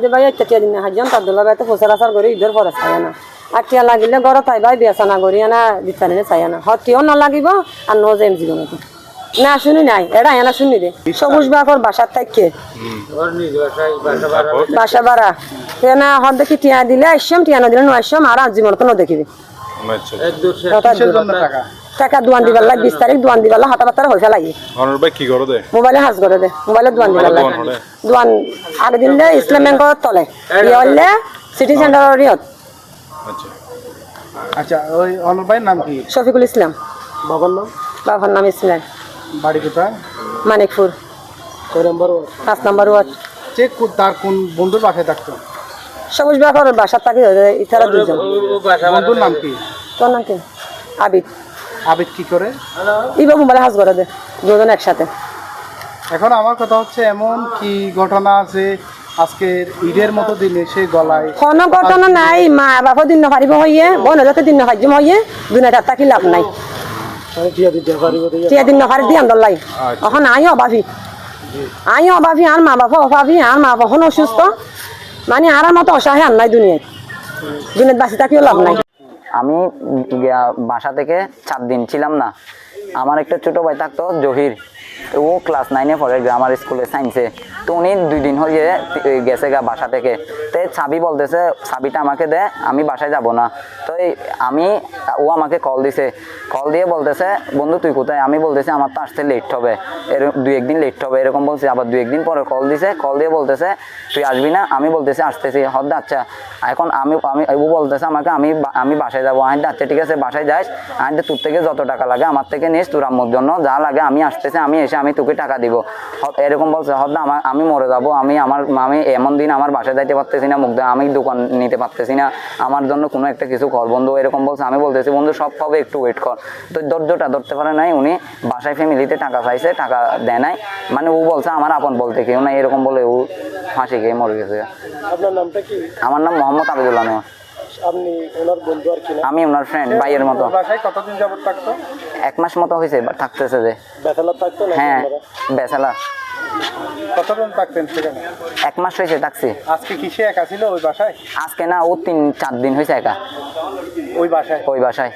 যে ভাই একটা টিয়া দিন হাজন তার দুলা ভাই তো প্রচার আচার করে ঈদের পরে চাই না। লাগিলে তাই ভাই করি না চাই না। হতিও না লাগিব আর ন যাইম জীবনতে না শুনি নাই এটা এনা শুনি দে। সবুজ বাকর বাসার থাকে বাসা বাড়া না হর দেখি টিয়া দিলে আসম টিয়া না দিলে নয় আসম আর আজ জীবন তো ন দেখিবি আচ্ছা টাকা দোয়ান দিবার লাগে বিশ তারিখ দোয়ান দিবার লাগে হাতা পাতার হয়ে ফেলাই অনর ভাই কি করে দে? মোবাইলে হাজ করে দে মোবাইলে দোয়ান দিবার লাগে দোয়ান আগে দিলে ইসলাম ব্যাংকের তলে। ইয়ে হলে সিটি সেন্টারের ইয়ত আচ্ছা। আচ্ছা ওই অনর ভাইয়ের নাম কি? শফিকুল ইসলাম। বাবার নাম? বাবার নাম ইসলাম। বাড়ি কোথায়? মানিকপুর। কয় নম্বর পাঁচ নম্বর ওয়ার্ড। চেক তার কোন বন্ধুর বাসায় থাকতো? সবুজ বাকর বাসার থাকি ইতারা দুজন বন্ধুর নাম কি? তোর নাম কি? আবিদ। আবিদ কি করে? ইবা মোবাইলে হাজ করে দে দুজন একসাথে। এখন আমার কথা হচ্ছে এমন কি ঘটনা আছে আজকের ঈদের মতো দিনে সে গলায়? কোনো ঘটনা নাই মা বাবা দিন নপারিব হইয়ে বোন যাতে দিন না নপারিম হইয়ে দুনিয়াটা থাকি লাভ নাই। টিয়া দিন নপারি দিয়ে আন্দর লাই। এখন আই অভাবী আই অভাবী আর মা বাবা অভাবী আর মা বাবা অসুস্থ। মানে আর মতো অসহায় আর নাই দুনিয়ায়। দুনিয়াত বাঁচি থাকিও লাভ নাই। আমি বাসা থেকে চার দিন ছিলাম না। আমার একটা ছোট ভাই থাকতো, জহির। ও ক্লাস নাইনে পড়ে গ্রামার স্কুলে সাইন্সে তো উনি দুই দিন হয়ে গেছে গা বাসা থেকে। তো চাবি বলতেছে, চাবিটা আমাকে দে, আমি বাসায় যাব না। তো আমি, ও আমাকে কল দিছে। কল দিয়ে বলতেছে, বন্ধু, তুই কোথায়? আমি বলতেছি, আমার তো আসতে লেট হবে। এরকম দুই একদিন লেট হবে। এরকম বলছে। আবার দুই একদিন পরে কল দিছে। কল দিয়ে বলতেছে, তুই আসবি না? আমি বলতেছি, আসতেছি। হদ আচ্ছা। এখন আমি আমি ও বলতেছে আমাকে আমি আমি বাসায় যাব। আমি আচ্ছা ঠিক আছে বাসায় যাস। আমি তোর থেকে যত টাকা লাগে আমার থেকে নিস তোর আম্মুর জন্য। যা লাগে আমি আসতেছি আমি এসে আমি তোকে টাকা দিব। এরকম বলছে হদ আমার আমি মরে যাব। আমি আমার আমি এমন দিন আমার বাসায় যাইতে পারতেছি না মুখ আমি দোকান নিতে পারতেছি না। আমার জন্য কোনো একটা কিছু কর বন্ধু এরকম বলছে। আমি বলতেছি বন্ধু সব পাবে একটু ওয়েট কর। তো ধৈর্যটা ধরতে পারে নাই উনি। বাসায় ফ্যামিলিতে টাকা চাইছে টাকা দেয় নাই। মানে ও বলছে আমার আপন বলতে কেউ না এরকম বলে ও ফাঁসি খেয়ে মরে গেছে। আপনার নামটা কি? আমার নাম মোহাম্মদ আবিদুল্লাহ নোয়া আপনি ওনার বন্ধু আর কি আমি ওনার ফ্রেন্ড ভাইয়ের মতো। বাসায় কতদিন যাবত থাকতো? এক মাস মতো হয়েছে থাকতেছে যে। বেতালা থাকতো হ্যাঁ বেসালা। কতদিন থাকতেন সেখানে? এক মাস হয়েছে থাকছি। আজকে কিসে একা ছিল ওই বাসায়? আজকে না ও তিন চার দিন হয়েছে একা। ওই বাসায়? ওই বাসায়।